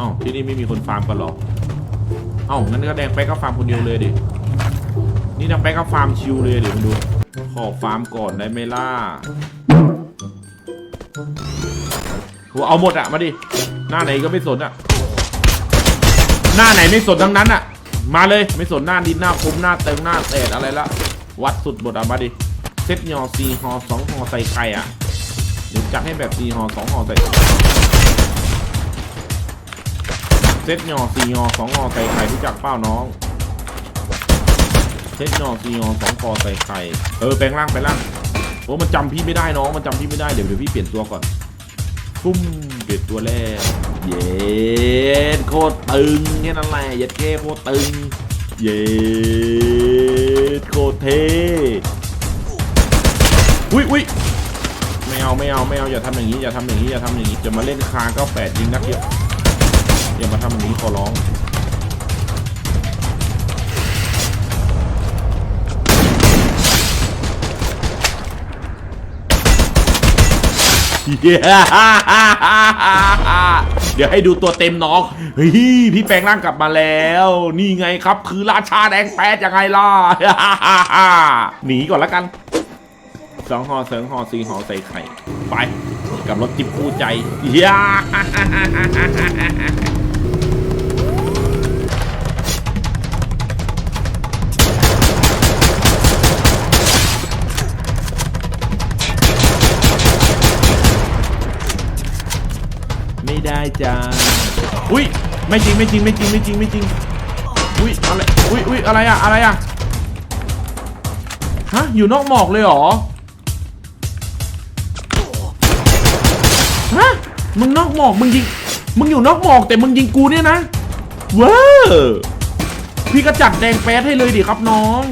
อ้าที่นี่ไม่มีคนฟาร์มกันหรอ เอ้างั้นก็แดงแป๊กก็ฟาร์มคนเดียวเลยดิ นี่แดงแป๊กก็ฟาร์มชิวเลยเดี๋ยวมาดู ขอฟาร์มก่อนได้ไหมล่ะโหเอาหมดอะมาดิ หน้าไหนก็ไม่สนอะหน้าไหนไม่สนทั้งนั้นอะมาเลยไม่สนหน้าดินหน้าคมหน้าเติมหน้าเตดอะไรละ วัดสุดบทอะมาดิเซตยอซีฮอสองฮอใส่ไข่อะเดี๋ยวจัดให้แบบซีฮอสองฮอใส่ เซตหยอสี่หยอสองหอใส่ไข่รู้จักเป้าน้อง เซตหยอสี่หยอสองคอใส่ไข่เออแปลงร่างแปลงร่างโอ้มันจำพี่ไม่ได้น้องมันจำพี่ไม่ได้เดี๋ยวเดี๋ยวพี่เปลี่ยนตัวก่อนปุ้มเปลี่ยนตัวแรกเย็ดโคตรตึงแค่นั้นแหละเย็ดเก้โคตรตึงเย็ดโคตรเท่อุ้ยอุ้ยไม่เอาไม่เอาไม่เอาอย่าทำอย่างนี้อย่าทำอย่างนี้อย่าทำอย่างนี้จะมาเล่นคาก็แปดยิงนักเดียว อย่ามาทำแบบนี้ขอร้องเดี๋ยวให้ดูตัวเต็มน้องเฮ้ยพี่แปลงร่างกลับมาแล้ว นี่ไงครับ คือราชาแดงแป๊ดยังไงล่ะหนีก่อนล้วกันสองหอเสริงหอสี่หอใส่ไข่ ไป กับรถจิบคู่ใจยา จ้าอุ้ยไม่จริงไม่จริงไม่จริงไม่จริงไม่จริงอุ้ยอะไรอุ้ยอุ้ยอะไรอะอะไรอะฮะอยู่นอกหมอกเลยเหรอฮะมึงนอกหมอกมึงยิงมึงอยู่นอกหมอกแต่มึงยิงกูเนี่ยนะเว้อพี่ก็จัดแดงแป๊ดให้เลยดิครับน้อง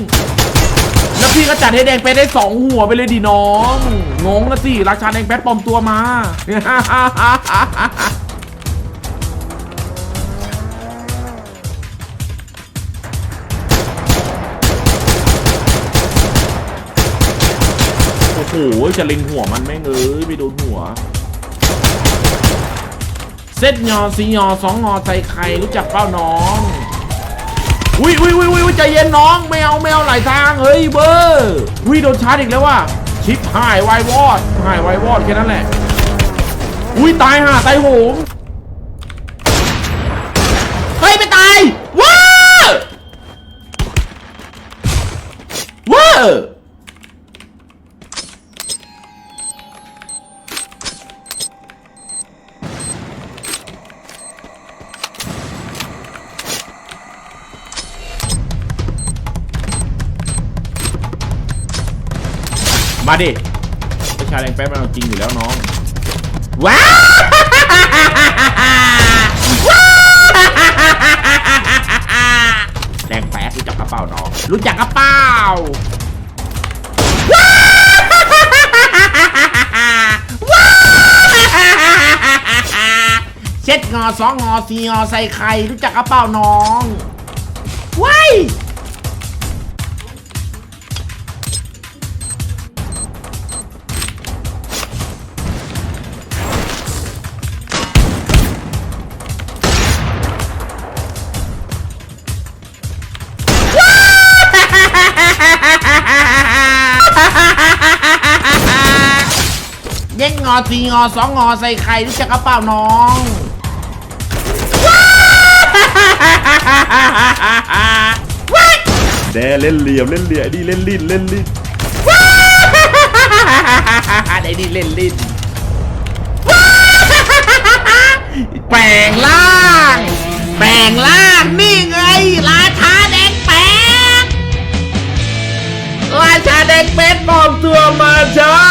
แล้วพี่ก็จัดให้แดงแป๊ดได้สองหัวไปเลยดิน้องงงนะสิราชาแดงแป๊ดปลอมตัวมา หจะเล็งหัวมันแม่งเอ้ยไปโดนหัว เซตยอสียอสองงอใจใครรู้จักเป้าน้องอุ้ยอุ้ยอุ้ยอุ้ยใจเย็นน้องไม่เอาไม่เอาหลายทางเฮ้ยเบอร์อุ้ยโดนชาร์จอีกแล้วว่ะชิปหายวายวอดหายวายวอดแค่นั้นแหละอุ้ยตายห่าตายโหง มาดิประชาแรงแป๊บมันเอาจริงอยู่แล้วน้อง ว้าวแรงแป๊ดรู้จักกระเป๋าน้อง รู้จักกระเป๋าเช็ดงอสองงอสี่งอใส่ไข่รู้จักกระเป๋าน้องว้าย เย็ดงอสี่งอสองงอใส่ไข่รู้จักกระเป๋าน้องแดเล่นเหลี่ยมเล่นเหลี่ยมดีเล่นลิ้นเล่นลิ้นได้ดีเล่นลิ้นแปลงล่าง แปลงล่างนี่ไงราชาแดงแปลงราชาแดงเป็ดปลอมตัวมาจ้า